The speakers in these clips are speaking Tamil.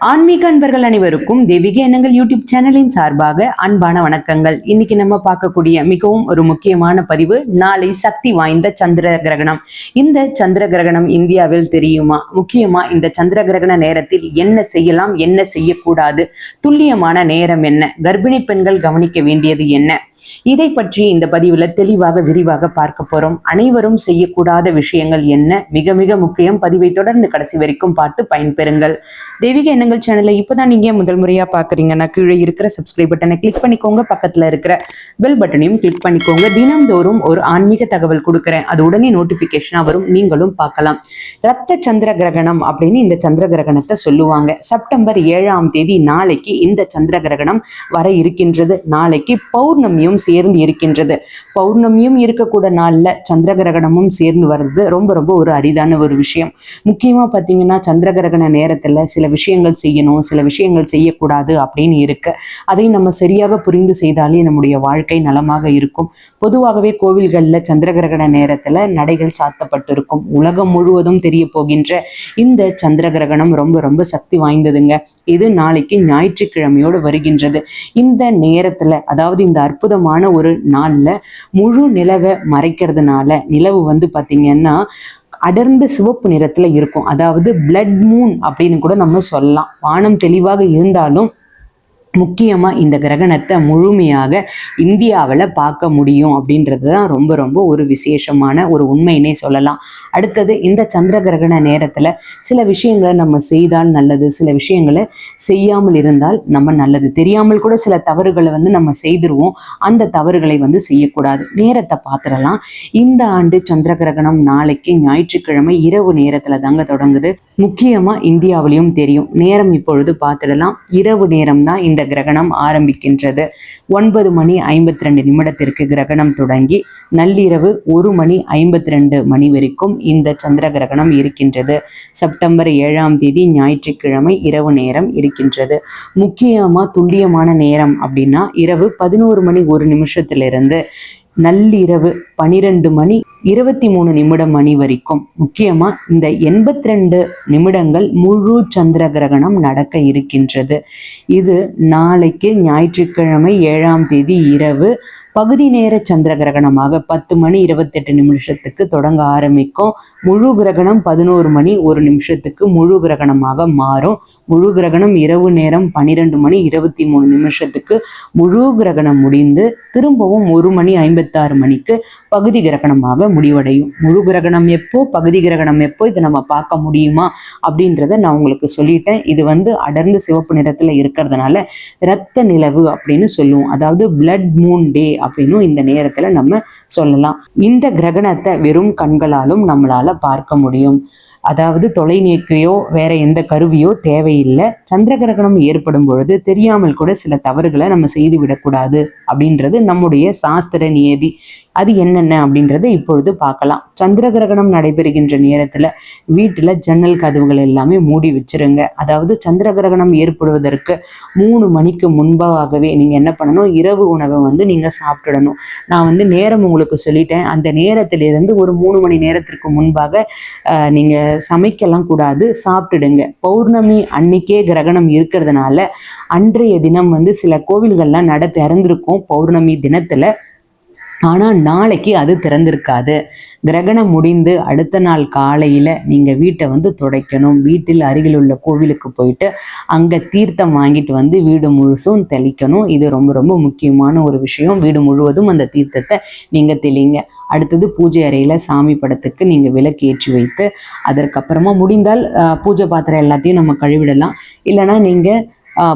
ஆன்மீக அன்பர்கள் அனைவருக்கும் தெய்வீக எண்ணங்கள் யூடியூப் சேனலின் சார்பாக அன்பான வணக்கங்கள். இன்னைக்கு நம்ம பார்க்கக்கூடிய மிகவும் ஒரு முக்கியமான பதிவு நாளை சக்தி வாய்ந்த சந்திர கிரகணம். இந்த சந்திர கிரகணம் இந்தியாவில் தெரியுமா? முக்கியமா இந்த சந்திர கிரகண நேரத்தில் என்ன செய்யலாம் என்ன செய்யக்கூடாது? துல்லியமான நேரம் என்ன? கர்ப்பிணி பெண்கள் கவனிக்க வேண்டியது என்ன? இதை பற்றி இந்த பதிவில் தெளிவாக விரிவாக பார்க்க போறோம். அனைவரும் செய்யக்கூடாத விஷயங்கள் என்ன? மிக மிக முக்கியம். பதிவை தொடர்ந்து கடைசி வரைக்கும் பார்த்து பயன்பெறுங்கள். தெய்வீக எண்ணங்கள் சேனலை இப்போதான் நீங்க முதல் முறையா பாக்குறீங்கன்னா கீழே இருக்கிற சப்ஸ்கிரைப் பட்டனை கிளிக் பண்ணிக்கோங்க. பக்கத்துல இருக்கிற பெல் பட்டனையும் கிளிக் பண்ணிக்கோங்க. தினம்தோறும் ஒரு ஆன்மீக தகவல் கொடுக்குறேன். அது உடனே நோட்டிபிகேஷனா வரும். நீங்களும் பார்க்கலாம். ரத்த சந்திர கிரகணம் அப்படின்னு இந்த சந்திர கிரகணத்தை சொல்லுவாங்க. செப்டம்பர் ஏழாம் தேதி நாளைக்கு இந்த சந்திர கிரகணம் வர இருக்கின்றது. நாளைக்கு பௌர்ணமி பௌர்ணமியும் சேர்ந்து இருக்கின்றது. பௌர்ணமியும் இருக்கக்கூட நாளில் சந்திர கிரகணமும் சேர்ந்து வர்றது ரொம்ப ரொம்ப ஒரு அரிதான ஒரு விஷயம். முக்கியமாக பார்த்தீங்கன்னா சந்திர கிரகண நேரத்தில் சில விஷயங்கள் செய்யணும் சில விஷயங்கள் செய்யக்கூடாது அப்படின்னு இருக்கு. அதை நம்ம சரியாக புரிந்து செய்தாலே நம்முடைய வாழ்க்கை நலமாக இருக்கும். பொதுவாகவே கோவில்களில் சந்திர கிரகண நேரத்தில் நடைகள் சாத்தப்பட்டிருக்கும். உலகம் முழுவதும் தெரிய போகின்ற இந்த சந்திர கிரகணம் ரொம்ப ரொம்ப சக்தி வாய்ந்ததுங்க. இது நாளைக்கு ஞாயிற்றுக்கிழமையோடு வருகின்றது. இந்த நேரத்தில் அதாவது இந்த அற்புதமான ஒரு நாள்ல முழு நிலவை மறைக்கிறதுனால நிலவு வந்து பாத்தீங்கன்னா அடர்ந்த சிவப்பு நிறத்துல இருக்கும். அதாவது பிளட் மூன் அப்படின்னு கூட நம்ம சொல்லலாம். வானம் தெளிவாக இருந்தாலும் முக்கியமாக இந்த கிரகணத்தை முழுமையாக இந்தியாவில் பார்க்க முடியும் அப்படின்றது தான் ரொம்ப ரொம்ப ஒரு விசேஷமான ஒரு உண்மையினே சொல்லலாம். அடுத்தது இந்த சந்திர கிரகண நேரத்தில் சில விஷயங்களை நம்ம செய்தால் நல்லது சில விஷயங்களை செய்யாமல் இருந்தால் நம்ம நல்லது. தெரியாமல் கூட சில தவறுகளை வந்து நம்ம செய்திருவோம். அந்த தவறுகளை வந்து செய்யக்கூடாது. நேரத்தை பார்த்துடலாம். இந்த ஆண்டு சந்திர கிரகணம் நாளைக்கு ஞாயிற்றுக்கிழமை இரவு நேரத்தில் தாங்க தொடங்குது. முக்கியமாக இந்தியாவிலையும் தெரியும். நேரம் இப்பொழுது பார்த்துடலாம். இரவு நேரம் தான் இந்த கிரகணம் ஆரம்பிக்கின்றது. ஒன்பது மணி ஐம்பத்தி ரெண்டு நிமிடத்திற்கு கிரகணம் தொடங்கி நள்ளிரவு ஒரு மணி ஐம்பத்தி ரெண்டு மணி வரைக்கும் இந்த சந்திர கிரகணம் இருக்கின்றது. செப்டம்பர் ஏழாம் தேதி ஞாயிற்றுக்கிழமை இரவு நேரம் இருக்கின்றது. முக்கியமாக துல்லியமான நேரம் அப்படின்னா இரவு பதினோரு மணி ஒரு நிமிஷத்திலிருந்து நள்ளிரவு பனிரெண்டு மணி இருபத்தி மூணு நிமிடம் மணி வரைக்கும். முக்கியமா இந்த எண்பத்தி ரெண்டு நிமிடங்கள் முழு சந்திர கிரகணம் நடக்க இருக்கின்றது. இது நாளைக்கு ஞாயிற்றுக்கிழமை ஏழாம் தேதி இரவு பகுதி நேர சந்திர கிரகணமாக பத்து மணி இருபத்தெட்டு நிமிஷத்துக்கு தொடங்க ஆரம்பிக்கும். முழு கிரகணம் பதினோரு மணி ஒரு நிமிஷத்துக்கு முழு கிரகணமாக மாறும். முழு கிரகணம் இரவு நேரம் பன்னிரெண்டு மணி இருபத்தி மூணு நிமிஷத்துக்கு முழு கிரகணம் முடிந்து திரும்பவும் ஒரு மணி ஐம்பத்தாறு மணிக்கு பகுதி கிரகணமாக முடிவடையும். முழு கிரகணம் எப்போ பகுதி கிரகணம் எப்போ இதை நம்ம பார்க்க முடியுமா அப்படின்றத நான் உங்களுக்கு சொல்லிட்டேன். இது வந்து அடர்ந்து சிவப்பு நிறத்தில் இருக்கிறதுனால இரத்த நிலவு அப்படின்னு சொல்லுவோம். அதாவது பிளட் மூன் டே அப்படின்னும் இந்த நேரத்துல நம்ம சொல்லலாம். இந்த கிரகணத்தை வெறும் கண்களாலும் நம்மளால பார்க்க முடியும். அதாவது தொலைநோக்கியோ வேற எந்த கருவியோ தேவையில்லை. சந்திர கிரகணம் ஏற்படும் பொழுது தெரியாமல் கூட சில தவறுகளை நம்ம செய்து விடக்கூடாது அப்படின்றது நம்முடைய சாஸ்திர நியதி. அது என்னென்ன அப்படின்றத இப்பொழுது பார்க்கலாம். சந்திர கிரகணம் நடைபெறுகின்ற நேரத்தில் வீட்டில் ஜன்னல் கதவுகள் எல்லாமே மூடி வச்சிருங்க. அதாவது சந்திர கிரகணம் ஏற்படுவதற்கு மூணு மணிக்கு முன்பாகவே நீங்கள் என்ன பண்ணணும்? இரவு உணவை வந்து நீங்கள் சாப்பிட்டுடணும் நான் வந்து நேரம் உங்களுக்கு சொல்லிட்டேன். அந்த நேரத்திலிருந்து ஒரு மூணு மணி நேரத்திற்கு முன்பாக நீங்கள் சமைக்கலாம் கூடாது. சாப்பிட்டுடுங்க. பௌர்ணமி அன்னைக்கே கிரகணம் இருக்கிறதுனால அன்றைய தினம் வந்து சில கோவில்கள்லாம் நட திறந்திருக்கும் பௌர்ணமி தினத்தில். ஆனால் நாளைக்கு அது திறந்திருக்காது. கிரகணம் முடிந்து அடுத்த நாள் காலையில் நீங்கள் வீட்டை வந்து துடைக்கணும். வீட்டில் அருகில் உள்ள கோவிலுக்கு போயிட்டு அங்கே தீர்த்தம் வாங்கிட்டு வந்து வீடு முழுசும் தெளிக்கணும். இது ரொம்ப ரொம்ப முக்கியமான ஒரு விஷயம். வீடு முழுவதும் அந்த தீர்த்தத்தை நீங்கள் தெளிங்க. அடுத்தது பூஜை அறையில் சாமி படத்துக்கு நீங்கள் விளக்கு ஏற்றி வைத்து அதற்கப்புறமா முடிந்தால் பூஜை பாத்திரம் எல்லாத்தையும் நம்ம கழுவிடலாம். இல்லைன்னா நீங்கள்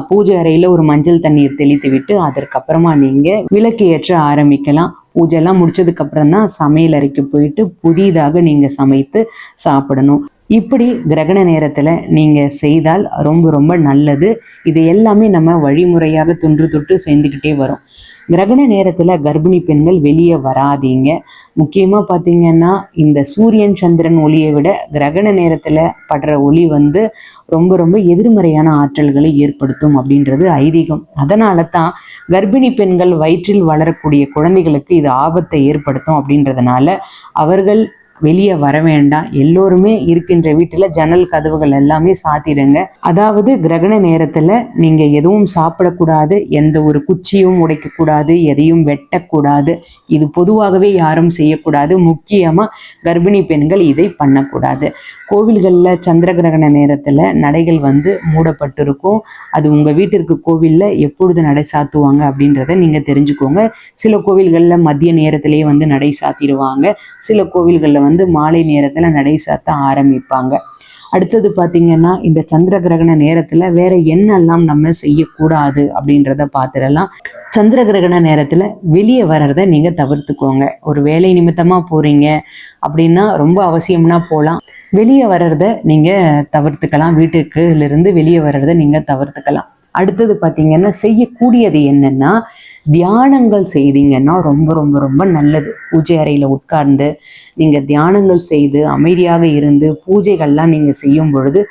பூஜை அறையில் ஒரு மஞ்சள் தண்ணீர் தெளித்து விட்டு அதற்கப்புறமா நீங்கள் விளக்கு ஏற்ற ஆரம்பிக்கலாம். பூஜைலாம் முடிச்சதுக்கு அப்புறம் தான் சமையல் அறைக்கு போயிட்டு புதிதாக நீங்க சமைத்து சாப்பிடணும். இப்படி கிரகண நேரத்துல நீங்க செய்தால் ரொம்ப ரொம்ப நல்லது. இது எல்லாமே நம்ம வழிமுறையாக தொன்று தொட்டு சேர்ந்துக்கிட்டே வரோம். கிரகண நேரத்துல கர்ப்பிணி பெண்கள் வெளியே வராதீங்க. முக்கியமா பாத்தீங்கன்னா இந்த சூரியன் சந்திரன் ஒளியை விட கிரகண நேரத்துல படுற ஒளி வந்து ரொம்ப ரொம்ப எதிர்மறையான ஆற்றல்களை ஏற்படுத்தும் அப்படின்றது ஐதீகம். அதனால தான் கர்ப்பிணி பெண்கள் வயிற்றில் வளரக்கூடிய குழந்தைகளுக்கு இது ஆபத்தை ஏற்படுத்தும் அப்படின்றதுனால அவர்கள் வெளியே வர வேண்டாம். எல்லோருமே இருக்கின்ற வீட்டில் ஜன்னல் கதவுகள் எல்லாமே சாத்திடுங்க. அதாவது கிரகண நேரத்தில் நீங்கள் எதுவும் சாப்பிடக்கூடாது எந்த ஒரு குச்சியும் உடைக்கக்கூடாது எதையும் வெட்டக்கூடாது. இது பொதுவாகவே யாரும் செய்யக்கூடாது. முக்கியமாக கர்ப்பிணி பெண்கள் இதை பண்ணக்கூடாது. கோவில்களில் சந்திர கிரகண நேரத்தில் நடைகள் வந்து மூடப்பட்டிருக்கும். அது உங்கள் வீட்டிற்கு கோவிலில் எப்பொழுது நடை சாத்துவாங்க அப்படின்றத நீங்கள் தெரிஞ்சுக்கோங்க. சில கோவில்களில் மதிய நேரத்திலேயே வந்து நடை சாத்திடுவாங்க. சில கோவில்களில் வந்து வந்து மாலை நேரத்தில் நடை சாத்த ஆரம்பிப்பாங்க. அடுத்தது பாத்தீங்கன்னா இந்த சந்திர கிரகண நேரத்தில் வேற என்னெல்லாம் நம்ம செய்யக்கூடாது அப்படின்றத பார்த்துடலாம் சந்திர கிரகண நேரத்தில் வெளியே வர்றதை நீங்கள் தவிர்த்துக்கோங்க. ஒரு வேலை நிமித்தமாக போகிறீங்க அப்படின்னா ரொம்ப அவசியம்னா போகலாம் வெளியே வர்றத நீங்கள் தவிர்த்துக்கலாம். வீட்டுக்குலேருந்து வெளியே வர்றதை நீங்கள் தவிர்த்துக்கலாம். அடுத்தது பார்த்தீங்கன்னா செய்யக்கூடியது என்னன்னா தியானங்கள் செய்தீங்கன்னா ரொம்ப ரொம்ப ரொம்ப நல்லது. பூஜை அறையில் உட்கார்ந்து நீங்கள் தியானங்கள் செய்து அமைதியாக இருந்து பூஜைகள்லாம் நீங்கள் செய்யும் பொழுது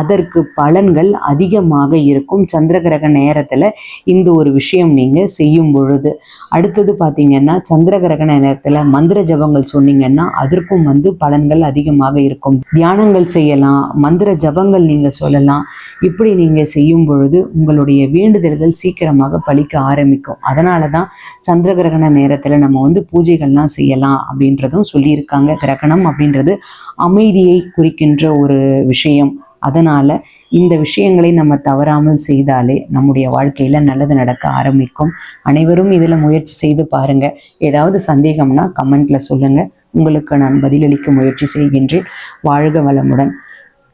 அதற்கு பலன்கள் அதிகமாக இருக்கும். சந்திர கிரக நேரத்தில் இந்த ஒரு விஷயம் நீங்கள் செய்யும் பொழுது. அடுத்தது பார்த்தீங்கன்னா சந்திரகிரகண நேரத்தில் மந்திர ஜபங்கள் சொன்னீங்கன்னா அதற்கும் வந்து பலன்கள் அதிகமாக இருக்கும். தியானங்கள் செய்யலாம் மந்திர ஜபங்கள் நீங்கள் சொல்லலாம். இப்படி நீங்கள் செய்யும் பொழுது உங்களுடைய வேண்டுதல்கள் சீக்கிரமாக பலிக்க ஆரம்பிக்கும். அதனால தான் சந்திர கிரகண நேரத்தில் நம்ம வந்து பூஜைகள்லாம் செய்யலாம் அப்படின்றதும் சொல்லியிருக்காங்க. கிரகணம் அப்படின்றது அமைதியை குறிக்கின்ற ஒரு விஷயம். அதனால் இந்த விஷயங்களை நம்ம தவறாமல் செய்தாலே நம்முடைய வாழ்க்கையில் நல்லது நடக்க ஆரம்பிக்கும். அனைவரும் இதில் முயற்சி செய்து பாருங்கள் ஏதாவது சந்தேகம்னா கமெண்ட்டில் சொல்லுங்கள் உங்களுக்கு நான் பதிலளிக்க முயற்சி செய்கின்றேன். வாழ்க வளமுடன்.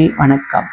நன்றி வணக்கம்.